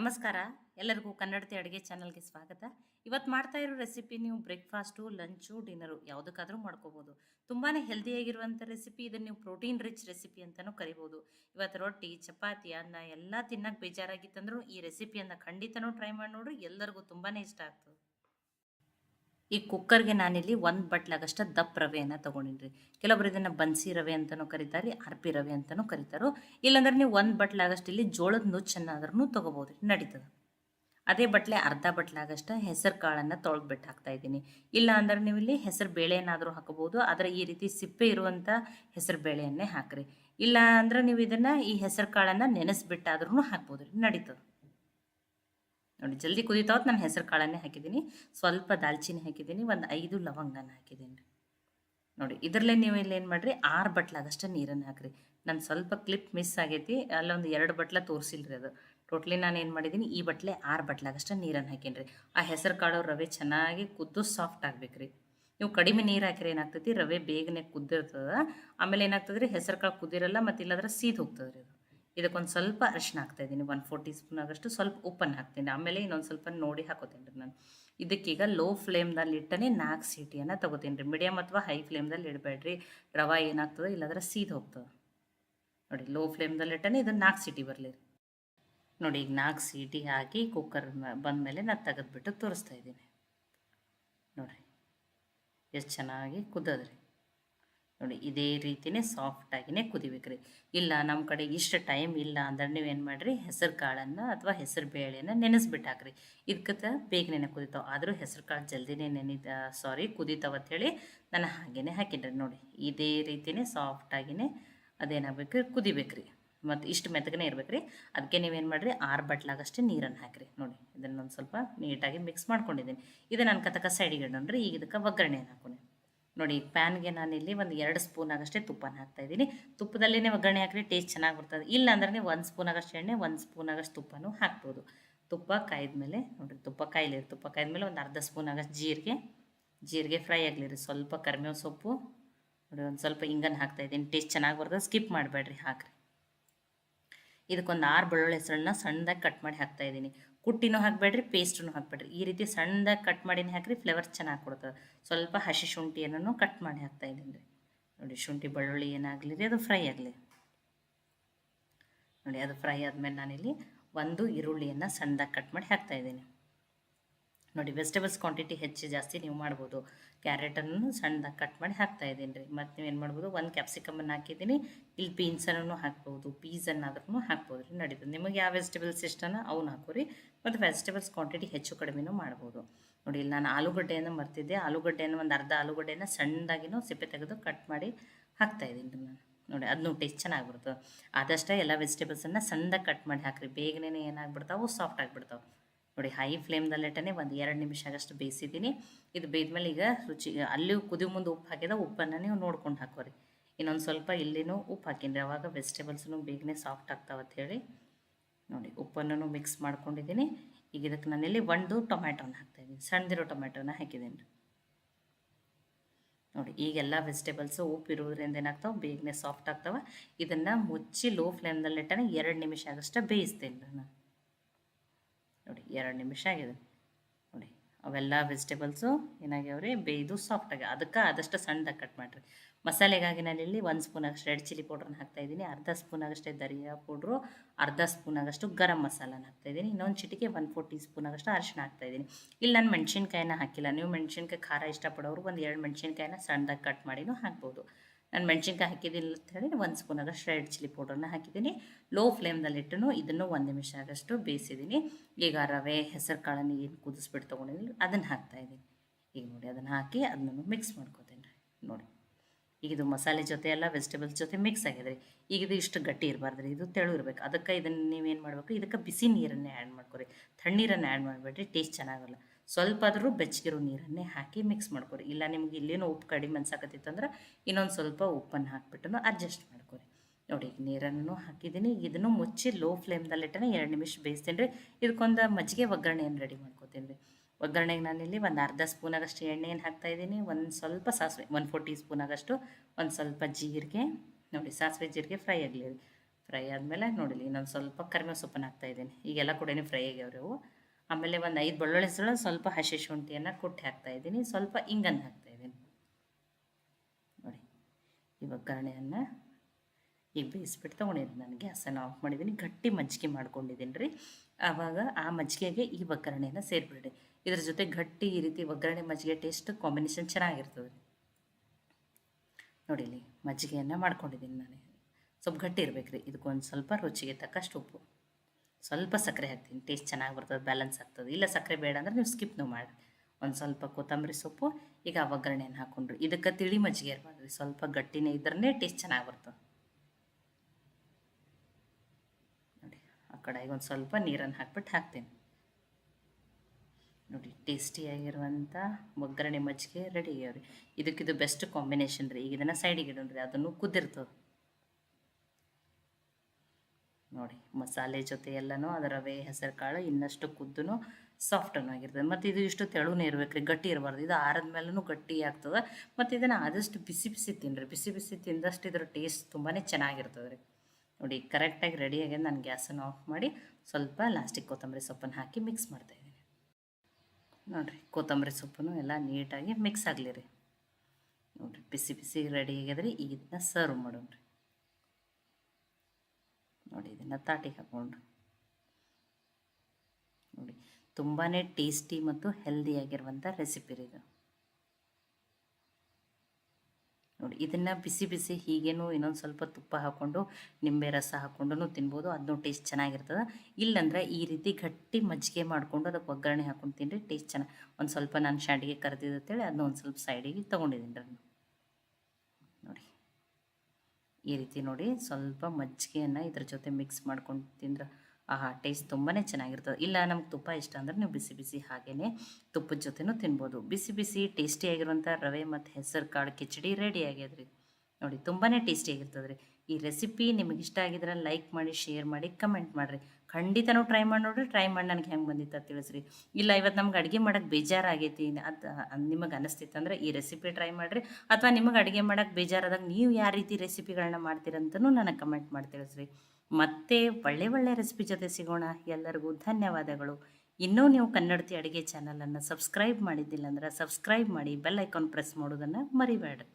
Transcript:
ನಮಸ್ಕಾರ. ಎಲ್ಲರಿಗೂ ಕನ್ನಡತಿ ಅಡುಗೆ ಚಾನಲ್ಗೆ ಸ್ವಾಗತ. ಇವತ್ತು ಮಾಡ್ತಾ ಇರೋ ರೆಸಿಪಿ ನೀವು ಬ್ರೇಕ್ಫಾಸ್ಟು, ಲಂಚು, ಡಿನ್ನರು ಯಾವುದಕ್ಕಾದರೂ ಮಾಡ್ಕೋಬೋದು. ತುಂಬಾ ಹೆಲ್ದಿಯಾಗಿರುವಂಥ ರೆಸಿಪಿ, ಇದನ್ನು ನೀವು ಪ್ರೋಟೀನ್ ರಿಚ್ ರೆಸಿಪಿ ಅಂತಲೂ ಕರಿಬೋದು. ಇವತ್ತು ರೊಟ್ಟಿ, ಚಪಾತಿ, ಅನ್ನ ಎಲ್ಲ ತಿನ್ನಕ್ಕೆ ಬೇಜಾರಾಗಿತ್ತಂದ್ರೂ ಈ ರೆಸಿಪಿಯನ್ನು ಖಂಡಿತನೂ ಟ್ರೈ ಮಾಡಿ ನೋಡ್ರಿ. ಎಲ್ಲರಿಗೂ ತುಂಬಾ ಇಷ್ಟ ಆಗ್ತದೆ. ಈ ಕುಕ್ಕರ್ಗೆ ನಾನಿಲ್ಲಿ ಒಂದು ಬಟ್ಲಾಗಷ್ಟ ದಪ್ಪ ರವೆಯನ್ನು ತೊಗೊಂಡಿನಿ ಕೆಲವೊಬ್ರು ಇದನ್ನು ಬನ್ಸಿ ರವೆ ಅಂತಲೂ ಕರೀತಾರೆ ರೀ ಅರ್ಪಿ ರವೆ ಅಂತಲೂ ಕರೀತಾರೋ, ಇಲ್ಲಾಂದ್ರೆ ನೀವು ಒಂದು ಬಟ್ಲಾಗಷ್ಟು ಇಲ್ಲಿ ಜೋಳದ ನುಚ್ಚನ್ನಾದ್ರೂ ತೊಗೋಬೋದು ರೀ ನಡೀತದೆ. ಅದೇ ಬಟ್ಲೆ ಅರ್ಧ ಬಟ್ಲಾಗಷ್ಟು ಹೆಸರು ಕಾಳನ್ನು ತೊಳೆದ್ಬಿಟ್ಟು ಹಾಕ್ತಾ ಇದ್ದೀನಿ. ಇಲ್ಲ ನೀವು ಇಲ್ಲಿ ಹೆಸರು ಬೇಳೆಯನ್ನಾದರೂ ಹಾಕೋಬೋದು ಆದರೆ ಈ ರೀತಿ ಸಿಪ್ಪೆ ಇರುವಂಥ ಹೆಸರು ಬೇಳೆಯನ್ನೇ ಹಾಕ್ರಿ. ಇಲ್ಲ ಅಂದ್ರೆ ನೀವು ಇದನ್ನು ಈ ಹೆಸರು ಕಾಳನ್ನು ನೆನೆಸ್ಬಿಟ್ಟಾದ್ರೂ ಹಾಕ್ಬೋದು ರೀ ನಡೀತದೆ. ನೋಡಿ, ಜಲ್ದಿ ಕುದೀತಾವತ್ತು ನಾನು ಹೆಸರು ಕಾಳನ್ನೇ ಹಾಕಿದ್ದೀನಿ. ಸ್ವಲ್ಪ ದಾಲ್ಚಿನ್ನಿ ಹಾಕಿದ್ದೀನಿ, ಒಂದು ಐದು ಲವಂಗನ ಹಾಕಿದ್ದೀನಿ. ರೀ ನೋಡಿ, ಇದರಲ್ಲೇ ನೀವು ಇಲ್ಲಿ ಏನು ಮಾಡಿರಿ, ಆರು ಬಟ್ಲಾಗಷ್ಟು ನೀರನ್ನು ಹಾಕ್ರಿ. ನಾನು ಸ್ವಲ್ಪ ಕ್ಲಿಪ್ ಮಿಸ್ ಆಗೈತಿ, ಅಲ್ಲೊಂದು ಎರಡು ಬಟ್ಲ ತೋರಿಸಿಲ್ಲ ರೀ ಅದು. ಟೋಟ್ಲಿ ನಾನು ಏನು ಮಾಡಿದ್ದೀನಿ, ಈ ಬಟ್ಲೆ ಆರು ಬಟ್ಲಾಗಷ್ಟು ನೀರನ್ನು ಹಾಕೀನಿ ಆ ಹೆಸರು ಕಾಳು ರವೆ ಚೆನ್ನಾಗಿ ಕುದ್ದು ಸಾಫ್ಟ್ ಆಗ್ಬೇಕು ರೀ ನೀವು ಕಡಿಮೆ ನೀರು ಹಾಕಿರಿ ಏನಾಗ್ತೈತಿ, ರವೆ ಬೇಗನೆ ಕುದ್ದಿರ್ತದೆ. ಆಮೇಲೆ ಏನಾಗ್ತದೆ ರೀ ಹೆಸರು ಕಾಳು ಕುದ್ದಿರಲ್ಲ ಮತ್ತು ಇಲ್ಲಾಂದ್ರೆ ಸೀದ್ ಹೋಗ್ತದೆ ಅದು. ಇದಕ್ಕೊಂದು ಸ್ವಲ್ಪ ಅರಿಶಿನ ಹಾಕ್ತಾ ಇದ್ದೀನಿ. ಒನ್ ಫೋರ್ ಟೀ ಸ್ಪೂನ್ ಆಗಷ್ಟು ಸ್ವಲ್ಪ ಉಪ್ಪನ್ನು ಹಾಕ್ತೀನಿ. ಆಮೇಲೆ ಇನ್ನೊಂದು ಸ್ವಲ್ಪ ನೋಡಿ ಹಾಕೋತೀನಿ ರೀ ನಾನು. ಇದಕ್ಕೀಗ ಲೋ ಫ್ಲೇಮ್ದಲ್ಲಿ ಇಟ್ಟನೆ ನಾಲ್ಕು ಸೀಟಿಯನ್ನು ತೊಗೋತೀನಿ ರೀ. ಮೀಡಿಯಮ್ ಅಥವಾ ಹೈ ಫ್ಲೇಮ್ದಲ್ಲಿ ಇಡಬೇಡ್ರಿ. ರವೆ ಏನಾಗ್ತದೆ ಇಲ್ಲಾಂದ್ರೆ ಸೀದ್ ಹೋಗ್ತದೆ. ನೋಡಿ ಲೋ ಫ್ಲೇಮ್ದಲ್ಲಿ ಇಟ್ಟನೆ ಇದನ್ನು ನಾಲ್ಕು ಸೀಟಿ ಬರಲಿ ನೋಡಿ, ಈಗ ನಾಲ್ಕು ಸೀಟಿ ಹಾಕಿ ಕುಕ್ಕರ್ ಬಂದಮೇಲೆ ನಾನು ತೆಗೆದ್ಬಿಟ್ಟು ತೋರಿಸ್ತಾ ಇದ್ದೀನಿ. ನೋಡಿರಿ, ಎಷ್ಟು ಚೆನ್ನಾಗಿ ಕುದ್ದದ್ರಿ. ನೋಡಿ, ಇದೇ ರೀತಿನೇ ಸಾಫ್ಟಾಗಿನೇ ಕುದಿಬೇಕ್ರಿ. ಇಲ್ಲ ನಮ್ಮ ಕಡೆ ಇಷ್ಟು ಟೈಮ್ ಇಲ್ಲ ಅಂದ್ರೆ ನೀವೇನು ಮಾಡಿರಿ, ಹೆಸರು ಕಾಳನ್ನು ಅಥವಾ ಹೆಸರು ಬೇಳೆನ ನೆನೆಸ್ಬಿಟ್ಟು ಹಾಕ್ರಿ ಇದಕ್ಕೆ ಬೇಗನೆ ಕುದಿತಾವೆ. ಆದರೂ ಹೆಸರು ಕಾಳು ಜಲ್ದಿನೇ ನೆನಿದ ಸಾರಿ ಕುದಿತಾವ ಹೇಳಿ ನಾನು ಹಾಗೇ ಹಾಕಿನ್ರಿ. ನೋಡಿ, ಇದೇ ರೀತಿನೇ ಸಾಫ್ಟಾಗಿನೇ ಅದೇನಾಗಬೇಕು ಕುದಿಬೇಕ್ರಿ. ಮತ್ತು ಇಷ್ಟು ಮೆತ್ತಗನೇ ಇರ್ಬೇಕು ರೀ ಅದಕ್ಕೆ ನೀವೇನು ಮಾಡಿರಿ, ಆರು ಬಟ್ಲಾಗಷ್ಟೇ ನೀರನ್ನು ಹಾಕಿರಿ. ನೋಡಿ, ಇದನ್ನೊಂದು ಸ್ವಲ್ಪ ನೀಟಾಗಿ ಮಿಕ್ಸ್ ಮಾಡ್ಕೊಂಡಿದ್ದೀನಿ. ಇದು ನಾನು ಕತಕ ಸೈಡಿಗೆ ಇಡೋಣ್ರಿ. ಈಗ ಇದಕ್ಕೆ ಒಗ್ಗರಣೆಯನ್ನು ಹಾಕೋಣ. ನೋಡಿ, ಪ್ಯಾನ್ಗೆ ನಾನಿಲ್ಲಿ ಒಂದು ಎರಡು ಸ್ಪೂನ್ ಆಗಷ್ಟೇ ತುಪ್ಪನ ಹಾಕ್ತಾಯಿದ್ದೀನಿ ತುಪ್ಪದಲ್ಲೇ ಒಗ್ಗರಣೆ ಹಾಕಿದ್ರೆ ಟೇಸ್ಟ್ ಚೆನ್ನಾಗಿ ಬರ್ತದೆ. ಇಲ್ಲ ಅಂದ್ರೆ ನೀವು ಒಂದು ಸ್ಪೂನ್ ಆಗಷ್ಟು ಎಣ್ಣೆ, ಒಂದು ಸ್ಪೂನ್ ಆಗಷ್ಟು ತುಪ್ಪನೂ ಹಾಕ್ಬೋದು. ತುಪ್ಪ ಕಾಯ್ದ ಮೇಲೆ ನೋಡಿರಿ ತುಪ್ಪ ಕಾಯ್ಲಿರಿ. ತುಪ್ಪ ಕಾಯ್ದ ಮೇಲೆ ಒಂದು ಅರ್ಧ ಸ್ಪೂನ್ ಆಗಷ್ಟು ಜೀರಿಗೆ. ಜೀರಿಗೆ ಫ್ರೈ ಆಗಲಿರಿ. ಸ್ವಲ್ಪ ಕರಿಮೇವು ಸೊಪ್ಪು. ನೋಡಿ, ಒಂದು ಸ್ವಲ್ಪ ಹಿಂಗನ್ನು ಹಾಕ್ತಾಯಿದ್ದೀನಿ ಟೇಸ್ಟ್ ಚೆನ್ನಾಗಿ ಬರ್ತದೆ. ಸ್ಕಿಪ್ ಮಾಡಬೇಡ್ರಿ, ಹಾಕ್ರಿ. ಇದಕ್ಕೊಂದು ಆರು ಬೆಳ್ಳುಳ್ಳಿ ಹೆಸರನ್ನ ಸಣ್ಣದಾಗಿ ಕಟ್ ಮಾಡಿ ಹಾಕ್ತಾ ಇದ್ದೀನಿ. ಕುಟ್ಟಿನೂ ಹಾಕಬೇಡ್ರಿ ಪೇಸ್ಟನ್ನು ಹಾಕಬೇಡ್ರಿ. ಈ ರೀತಿ ಸಣ್ಣದಾಗಿ ಕಟ್ ಮಾಡಿನೇ ಹಾಕ್ರಿ, ಫ್ಲೇವರ್ ಚೆನ್ನಾಗಿ ಕೊಡ್ತದೆ ಸ್ವಲ್ಪ ಹಸಿ ಶುಂಠಿಯನ್ನು ಕಟ್ ಮಾಡಿ ಹಾಕ್ತಾ ಇದ್ದೀನಿ ರೀ. ನೋಡಿ, ಶುಂಠಿ ಬೆಳ್ಳುಳ್ಳಿ ಏನಾಗಲಿ ರೀ, ಅದು ಫ್ರೈ ಆಗಲಿ. ನೋಡಿ, ಅದು ಫ್ರೈ ಆದಮೇಲೆ ನಾನಿಲ್ಲಿ ಒಂದು ಈರುಳ್ಳಿಯನ್ನು ಸಣ್ಣದಾಗಿ ಕಟ್ ಮಾಡಿ ಹಾಕ್ತಾ ಇದ್ದೀನಿ. ನೋಡಿ ವೆಜಿಟೇಬಲ್ಸ್ ಕ್ವಾಂಟಿಟಿ ಹೆಚ್ಚು ಜಾಸ್ತಿ ನೀವು ಮಾಡ್ಬೋದು. ಕ್ಯಾರೆಟನ್ನು ಸಣ್ಣದಾಗಿ ಕಟ್ ಮಾಡಿ ಹಾಕ್ತಾ ಇದ್ದೀನಿ ರೀ. ಮತ್ತು ನೀವು ಏನು ಮಾಡ್ಬೋದು, ಒಂದು ಕ್ಯಾಪ್ಸಿಕಮನ್ನು ಹಾಕಿದ್ದೀನಿ. ಇಲ್ಲಿ ಬೀನ್ಸನ್ನು ಹಾಕ್ಬೋದು ಪೀಸನ್ನಾದ್ರೂ ಹಾಕ್ಬೋದು ರೀ. ನಡೀತದೆ ನಿಮಗೆ ಯಾವ ವೆಜಿಟೇಬಲ್ಸ್ ಇಷ್ಟನ ಅವನ್ನ ಹಾಕೋರಿ ಮತ್ತು ವೆಜಿಟೇಬಲ್ಸ್ ಕ್ವಾಂಟಿಟಿ ಹೆಚ್ಚು ಕಡಿಮೆನೂ ಮಾಡ್ಬೋದು. ನೋಡಿ ಇಲ್ಲಿ ನಾನು ಆಲೂಗಡ್ಡೆಯನ್ನು ಮರ್ತಿದ್ದೆ. ಆಲೂಗಡ್ಡೆಯನ್ನು ಒಂದು ಅರ್ಧ ಆಲೂಗಡ್ಡೆಯನ್ನು ಸಣ್ಣದಾಗಿನೂ ಸಿಪ್ಪೆ ತೆಗೆದು ಕಟ್ ಮಾಡಿ ಹಾಕ್ತಾ ಇದ್ದೀನಿ ರೀ ನಾನು. ನೋಡಿ ಅದನ್ನು ಟೇಸ್ಟ್ ಚೆನ್ನಾಗಿ ಆದಷ್ಟೇ ಎಲ್ಲ ವೆಜಿಟೇಬಲ್ಸನ್ನು ಸಣ್ಣದಾಗಿ ಕಟ್ ಮಾಡಿ ಹಾಕಿರಿ. ಬೇಗನೆ ಏನಾಗ್ಬಿಡ್ತಾವೆ ಸಾಫ್ಟ್ ಆಗಿಬಿಡ್ತಾವೆ. ನೋಡಿ ಹೈ ಫ್ಲೇಮ್ದಲ್ಲಿಟ್ಟನೇ ಒಂದು ಎರಡು ನಿಮಿಷ ಆಗಷ್ಟು ಬೇಯಿಸಿದ್ದೀನಿ. ಇದು ಬೇಯ್ದ್ಮೇಲೆ ಈಗ ರುಚಿ ಅಲ್ಲಿ ಕುದಿ ಮುಂದೆ ಉಪ್ಪು ಹಾಕಿದ ಉಪ್ಪನ್ನು ನೀವು ನೋಡ್ಕೊಂಡು ಹಾಕೋರಿ. ಇನ್ನೊಂದು ಸ್ವಲ್ಪ ಇಲ್ಲಿನೂ ಉಪ್ಪು ಹಾಕಿನ್ರಿ ಅವಾಗ ವೆಜಿಟೇಬಲ್ಸ್ನು ಬೇಗನೆ ಸಾಫ್ಟ್ ಆಗ್ತಾವೆ ಹೇಳಿ. ನೋಡಿ, ಉಪ್ಪನ್ನು ಮಿಕ್ಸ್ ಮಾಡ್ಕೊಂಡಿದ್ದೀನಿ. ಈಗ ಇದಕ್ಕೆ ನಾನಿಲ್ಲಿ ಒಂದು ಟೊಮ್ಯಾಟೋನ ಹಾಕ್ತಾಯಿದ್ದೀನಿ ಸಣ್ಣದಿರೋ ಟೊಮ್ಯಾಟೋನ ಹಾಕಿದ್ದೀನಿ. ನೋಡಿ, ಈಗೆಲ್ಲ ವೆಜಿಟೇಬಲ್ಸು ಉಪ್ಪು ಇರೋದ್ರಿಂದ ಏನಾಗ್ತಾವೆ? ಬೇಗನೆ ಸಾಫ್ಟ್ ಆಗ್ತಾವೆ. ಇದನ್ನು ಮುಚ್ಚಿ ಲೋ ಫ್ಲೇಮ್ದಲ್ಲಿಟ್ಟನೇ ಎರಡು ನಿಮಿಷ ಆಗಷ್ಟು ಬೇಯಿಸ್ತೇನೆ ನಾನು. ನೋಡಿ, ಎರಡು ನಿಮಿಷ ಆಗಿದೆ. ನೋಡಿ, ಅವೆಲ್ಲ ವೆಜಿಟೇಬಲ್ಸು ಏನಾಗ್ಯಾವ್ರಿ ಬೇಯ್ದು ಸಾಫ್ಟ್ ಆಗಿ, ಅದಕ್ಕೆ ಆದಷ್ಟು ಸಣ್ಣದಾಗಿ ಕಟ್ ಮಾಡಿರಿ. ಮಸಾಲೆಗಾಗಿ ನಾನು ಇಲ್ಲಿ ಒಂದು ಸ್ಪೂನ್ ಅಷ್ಟು ರೆಡ್ ಚಿಲ್ಲಿ ಪೌಡ್ರನ್ನ ಹಾಕ್ತಾಯಿದ್ದೀನಿ ಅರ್ಧ ಸ್ಪೂನ್ ಆಗಷ್ಟೇ ಧನಿಯಾ ಪೌಡ್ರು ಅರ್ಧ ಸ್ಪೂನ್ ಆಗಷ್ಟು ಗರಂ ಹಾಕ್ತಾ ಇದ್ದೀನಿ, ಇನ್ನೊಂದು ಚಿಟಿಕೆ ಒನ್ ಫೋರ್ ಟೀ ಸ್ಪೂನ್ ಆಗಷ್ಟು ಅರಿಶಿನ ಹಾಕ್ತಾಯಿದ್ದೀನಿ ಇಲ್ಲಿ ನಾನು ಮೆಣಸಿನ್ಕಾಯಿನ ಹಾಕಿಲ್ಲ, ನೀವು ಮೆಣಸಿನ್ಕಾಯಿ ಖಾರ ಇಷ್ಟಪಡೋರು ಒಂದು ಎರಡು ಮೆಣಸಿನ್ಕಾಯಿನ ಸಣ್ಣದಾಗಿ ಕಟ್ ಮಾಡಿನೂ ಹಾಕ್ಬೋದು. ನಾನು ಮೆಣಸಿನ್ಕಾಯಿ ಹಾಕಿದ್ದೀನಿ ಅಂತ ಹೇಳಿ ಒಂದು ಸ್ಪೂನ್ ಆಗಷ್ಟು ರೆಡ್ ಚಿಲ್ಲಿ ಪೌಡರ್ನ ಹಾಕಿದ್ದೀನಿ. ಲೋ ಫ್ಲೇಮ್ನಲ್ಲಿಟ್ಟು ಇದನ್ನು ಒಂದು ನಿಮಿಷ ಆಗಷ್ಟು ಬೇಯಿಸಿದ್ದೀನಿ. ಈಗ ರವೆ ಹೆಸರು ಕಾಳನ್ನು ಏನು ಕುದಿಸ್ಬಿಟ್ಟು ತೊಗೊಂಡಿದ್ದೀನಿ. ಅದನ್ನು ಹಾಕ್ತಾಯಿದ್ದೀನಿ ಈಗ ನೋಡಿ, ಅದನ್ನು ಹಾಕಿ ಅದನ್ನು ಮಿಕ್ಸ್ ಮಾಡ್ಕೋತೀನಿ. ನೋಡಿ, ಈಗ ಇದು ಮಸಾಲೆ ಜೊತೆ ಎಲ್ಲ ವೆಜಿಟೇಬಲ್ಸ್ ಜೊತೆ ಮಿಕ್ಸ್ ಆಗಿದೆ. ಈಗ ಇದು ಇಷ್ಟು ಗಟ್ಟಿ ಇರಬಾರ್ದು ರೀ ಇದು ತೆಳು ಇರಬೇಕು. ಅದಕ್ಕೆ ಇದನ್ನು ನೀವೇನು ಮಾಡಬೇಕು? ಇದಕ್ಕೆ ಬಿಸಿ ನೀರನ್ನೇ ಆ್ಯಡ್ ಮಾಡ್ಕೊರಿ. ತಣ್ಣೀರನ್ನು ಆ್ಯಡ್ ಮಾಡಿಬಿಟ್ರಿ ಟೇಸ್ಟ್ ಚೆನ್ನಾಗಲ್ಲ. ಸ್ವಲ್ಪ ಆದರೂ ಬೆಚ್ಚಗಿರೋ ನೀರನ್ನೇ ಹಾಕಿ ಮಿಕ್ಸ್ ಮಾಡ್ಕೊರಿ. ಇಲ್ಲ ನಿಮ್ಗೆ ಇಲ್ಲೇನೋ ಉಪ್ಪು ಕಡಿಮೆ ಅನ್ಸಕತ್ತಿತ್ತಂದ್ರೆ ಇನ್ನೊಂದು ಸ್ವಲ್ಪ ಉಪ್ಪನ್ನು ಹಾಕ್ಬಿಟ್ಟು ಅಡ್ಜಸ್ಟ್ ಮಾಡ್ಕೊರಿ. ನೋಡಿ, ಈಗ ನೀರನ್ನು ಹಾಕಿದ್ದೀನಿ. ಇದನ್ನು ಮುಚ್ಚಿ ಲೋ ಫ್ಲೇಮ್ದಲ್ಲಿಟ್ಟನೆ ಎರಡು ನಿಮಿಷ ಬೇಯಿಸ್ತೀನಿ ರೀ. ಇದಕ್ಕೊಂದು ಮಜ್ಜಿಗೆ ಒಗ್ಗರಣೆಯನ್ನು ರೆಡಿ ಮಾಡ್ಕೊತೀನಿ ರೀ. ಒಗ್ಗರಣೆಗೆ ನಾನಿಲ್ಲಿ ಒಂದು ಅರ್ಧ ಸ್ಪೂನಾಗಷ್ಟು ಎಣ್ಣೆಯನ್ನು ಹಾಕ್ತಾಯಿದ್ದೀನಿ ಒಂದು ಸ್ವಲ್ಪ ಸಾಸಿವೆ ಒನ್ ಫೋರ್ ಟೀ ಸ್ಪೂನ್ ಆಗಷ್ಟು ಒಂದು ಸ್ವಲ್ಪ ಜೀರಿಗೆ. ನೋಡಿ, ಸಾಸಿವೆ, ಜೀರಿಗೆ ಫ್ರೈ ಆಗಲಿ. ಫ್ರೈ ಆದಮೇಲೆ ನೋಡಿಲಿ ಇನ್ನೊಂದು ಸ್ವಲ್ಪ ಕರಿಮೆ ಸೊಪ್ಪನ್ನು ಹಾಕ್ತಾಯಿದ್ದೀನಿ ಈಗೆಲ್ಲ ಕೂಡ ಫ್ರೈ ಆಗ್ಯಾವ್ರಿ ಅವು. ಆಮೇಲೆ ಒಂದು ಐದು ಬೆಳ್ಳುಳ್ಳಿ ಹೆಸರು ಸ್ವಲ್ಪ ಹಸಿ ಶುಂಠಿಯನ್ನು ಕುಟ್ಟಿ ಹಾಕ್ತಾಯಿದ್ದೀನಿ ಸ್ವಲ್ಪ ಇಂಗನ್ನು ಹಾಕ್ತಾಯಿದ್ದೀನಿ ನೋಡಿ ಈ ಒಗ್ಗರಣೆಯನ್ನು ಈಗ ಬೇಯಿಸ್ಬಿಟ್ಟು ತೊಗೊಂಡಿದ್ದೀನಿ ನಾನು, ಗ್ಯಾಸನ್ನು ಆಫ್ ಮಾಡಿದ್ದೀನಿ, ಗಟ್ಟಿ ಮಜ್ಜಿಗೆ ಮಾಡ್ಕೊಂಡಿದ್ದೀನಿ ರೀ ಆವಾಗ ಆ ಮಜ್ಜಿಗೆಗೆ ಈ ಒಗ್ಗರಣೆಯನ್ನು ಸೇರಿಬಿಡ್ರಿ. ಇದ್ರ ಜೊತೆ ಗಟ್ಟಿ ಈ ರೀತಿ ಒಗ್ಗರಣೆ ಮಜ್ಜಿಗೆ ಟೇಸ್ಟ್ ಕಾಂಬಿನೇಷನ್ ಚೆನ್ನಾಗಿರ್ತದೆ ನೋಡಿ ಇಲ್ಲಿ ಮಜ್ಜಿಗೆಯನ್ನು ಮಾಡ್ಕೊಂಡಿದ್ದೀನಿ ನಾನು. ಸ್ವಲ್ಪ ಗಟ್ಟಿ ಇರ್ಬೇಕು ರೀ ಇದಕ್ಕೊಂದು ಸ್ವಲ್ಪ ರುಚಿಗೆ ತಕ್ಕಷ್ಟು ಉಪ್ಪು. ಸ್ವಲ್ಪ ಸಕ್ಕರೆ ಹಾಕ್ತೀನಿ. ಟೇಸ್ಟ್ ಚೆನ್ನಾಗಿ ಬರ್ತದೆ ಬ್ಯಾಲೆನ್ಸ್ ಆಗ್ತದೆ. ಇಲ್ಲ ಸಕ್ಕರೆ ಬೇಡ ಅಂದ್ರೆ ನೀವು ಸ್ಕಿಪ್ನು ಮಾಡಿ ಒಂದು ಸ್ವಲ್ಪ ಕೊತ್ತಂಬರಿ ಸೊಪ್ಪು, ಈಗ ಒಗ್ಗರಣೆಯನ್ನು ಹಾಕ್ಕೊಂಡ್ರಿ ಇದಕ್ಕೆ ತಿಳಿ ಮಜ್ಜಿಗೆ ಇರಬಾರ್ದು. ಸ್ವಲ್ಪ ಗಟ್ಟಿನೇ ಇದ್ರೇ ಟೇಸ್ಟ್ ಚೆನ್ನಾಗಿ ಬರ್ತದೆ. ನೋಡಿ, ಆ ಕಡೆಗೆ ಒಂದು ಸ್ವಲ್ಪ ನೀರನ್ನು ಹಾಕ್ಬಿಟ್ಟು ಹಾಕ್ತೀನಿ. ನೋಡಿ ಟೇಸ್ಟಿಯಾಗಿರುವಂಥ ಒಗ್ಗರಣೆ ಮಜ್ಜಿಗೆ ರೆಡಿ ಆಗ್ಯಾವ್ರಿ. ಇದಕ್ಕಿದು ಬೆಸ್ಟ್ ಕಾಂಬಿನೇಷನ್ ರೀ. ಈಗ ಇದನ್ನು ಸೈಡಿಗೆ ರೀ ಅದನ್ನು ಕುದ್ದಿರ್ತದೆ ನೋಡಿ, ಮಸಾಲೆ ಜೊತೆ ಎಲ್ಲನೂ ಅದರ ರವೆ ಹೆಸರು ಕಾಳು ಇನ್ನಷ್ಟು ಕುದ್ದೂ ಸಾಫ್ಟನ್ನು ಆಗಿರ್ತದೆ. ಮತ್ತು ಇದು ಇಷ್ಟು ತೆಳುನೇ ಇರ್ಬೇಕು ರೀ, ಗಟ್ಟಿ ಇರಬಾರ್ದು. ಇದು ಆರದ ಮೇಲೂ ಗಟ್ಟಿ ಆಗ್ತದೆ. ಮತ್ತು ಇದನ್ನು ಆದಷ್ಟು ಬಿಸಿ ಬಿಸಿ ತಿನ್ನಿರಿ ಬಿಸಿ ಬಿಸಿ ತಿಂದಷ್ಟು ಇದ್ರ ಟೇಸ್ಟ್ ತುಂಬಾ ಚೆನ್ನಾಗಿರ್ತದೆ ರೀ. ನೋಡಿ ಕರೆಕ್ಟಾಗಿ ರೆಡಿ ಆಗ್ಯದ. ನಾನು ಗ್ಯಾಸನ್ನು ಆಫ್ ಮಾಡಿ ಸ್ವಲ್ಪ ಲಾಸ್ಟಿಗೆ ಕೊತ್ತಂಬರಿ ಸೊಪ್ಪನ್ನು ಹಾಕಿ ಮಿಕ್ಸ್ ಮಾಡ್ತಾಯಿದ್ದೀನಿ ನೋಡಿರಿ, ಕೊತ್ತಂಬರಿ ಸೊಪ್ಪನ್ನು ಎಲ್ಲ ನೀಟಾಗಿ ಮಿಕ್ಸ್ ಆಗಲಿ ರೀ. ನೋಡಿರಿ, ಬಿಸಿ ಬಿಸಿ ರೆಡಿ ಆಗ್ಯದ್ರಿ. ಇದನ್ನ ಸರ್ವ್ ಮಾಡೋಣ ನೋಡಿ, ಇದನ್ನು ತಾಟಿಗೆ ಹಾಕ್ಕೊಂಡ್ರಿ ನೋಡಿ ತುಂಬಾ ಟೇಸ್ಟಿ ಮತ್ತು ಹೆಲ್ದಿಯಾಗಿರುವಂಥ ರೆಸಿಪಿ ಇದು. ನೋಡಿ, ಇದನ್ನು ಬಿಸಿ ಬಿಸಿ ಹೀಗೇನು ಇನ್ನೊಂದು ಸ್ವಲ್ಪ ತುಪ್ಪ ಹಾಕ್ಕೊಂಡು ನಿಂಬೆ ರಸ ಹಾಕ್ಕೊಂಡು ತಿನ್ಬೋದು ಅದನ್ನೂ ಟೇಸ್ಟ್ ಚೆನ್ನಾಗಿರ್ತದೆ. ಇಲ್ಲಂದ್ರೆ ಈ ರೀತಿ ಗಟ್ಟಿ ಮಜ್ಜಿಗೆ ಮಾಡಿಕೊಂಡು ಅದಕ್ಕೆ ಒಗ್ಗರಣೆ ಹಾಕ್ಕೊಂಡು ತಿನ್ನಿರಿ ಟೇಸ್ಟ್ ಚೆನ್ನಾಗಿ. ಒಂದು ಸ್ವಲ್ಪ ನಾನು ಶಾಂಡಿಗೆ ಕರೆದಿದ್ದೇಳಿ ಅದನ್ನ ಒಂದು ಸ್ವಲ್ಪ ಸೈಡಿಗೆ ತೊಗೊಂಡಿದ್ದೀನಿ ರೀ ಈ ರೀತಿ ನೋಡಿ ಸ್ವಲ್ಪ ಮಜ್ಜಿಗೆಯನ್ನು ಇದ್ರ ಜೊತೆ ಮಿಕ್ಸ್ ಮಾಡ್ಕೊಂಡು ತಿಂದ್ರೆ ಆಹಾ ಟೇಸ್ಟ್ ತುಂಬಾ ಚೆನ್ನಾಗಿರ್ತದೆ. ಇಲ್ಲ, ನಮ್ಗೆ ತುಪ್ಪ ಇಷ್ಟ ಅಂದ್ರೆ ನೀವು ಬಿಸಿ ಬಿಸಿ ಹಾಗೇ ತುಪ್ಪದ ಜೊತೆನೂ ತಿನ್ಬೋದು. ಬಿಸಿ ಬಿಸಿ ಟೇಸ್ಟಿಯಾಗಿರುವಂಥ ರವೆ ಮತ್ತು ಹೆಸರು ಕಾಳು ಕಿಚಡಿ ರೆಡಿ ಆಗ್ಯದ್ರಿ. ನೋಡಿ ತುಂಬಾ ಟೇಸ್ಟಿಯಾಗಿರ್ತದೆ ರೀ ಈ ರೆಸಿಪಿ ನಿಮಗೆ ಇಷ್ಟ ಆಗಿದ್ರೆ ಲೈಕ್ ಮಾಡಿ ಶೇರ್ ಮಾಡಿ ಕಮೆಂಟ್ ಮಾಡಿರಿ. ಖಂಡಿತನೂ ಟ್ರೈ ಮಾಡಿ ನೋಡಿರಿ ಟ್ರೈ ಮಾಡಿ ನನಗೆ ಹೆಂಗೆ ಬಂದಿತ್ತು ಅಂತ ತಿಳಿಸ್ರಿ. ಇಲ್ಲ, ಇವತ್ತು ನಮ್ಗೆ ಅಡುಗೆ ಮಾಡೋಕ್ಕೆ ಬೇಜಾರಾಗೈತಿ. ಅದು ನಿಮಗೆ ಅನಿಸ್ತಿತ್ತು ಅಂದ್ರೆ ಈ ರೆಸಿಪಿ ಟ್ರೈ ಮಾಡಿರಿ. ಅಥವಾ ನಿಮಗೆ ಅಡುಗೆ ಮಾಡೋಕ್ಕೆ ಬೇಜಾರಾದಾಗ ನೀವು ಯಾವ ರೀತಿ ರೆಸಿಪಿಗಳನ್ನ ಮಾಡ್ತೀರಂತನೂ ನನಗೆ ಕಮೆಂಟ್ ಮಾಡಿ ತಿಳಿಸ್ರಿ. ಮತ್ತೆ ಒಳ್ಳೆ ಒಳ್ಳೆ ರೆಸಿಪಿ ಜೊತೆ ಸಿಗೋಣ. ಎಲ್ಲರಿಗೂ ಧನ್ಯವಾದಗಳು. ಇನ್ನೂ ನೀವು ಕನ್ನಡತಿ ಅಡುಗೆ ಚಾನಲನ್ನು ಸಬ್ಸ್ಕ್ರೈಬ್ ಮಾಡಿದ್ದಿಲ್ಲ ಅಂದ್ರೆ ಸಬ್ಸ್ಕ್ರೈಬ್ ಮಾಡಿ ಬೆಲ್ ಐಕಾನ್ ಪ್ರೆಸ್ ಮಾಡೋದನ್ನು ಮರಿಬೇಡ್ರಿ.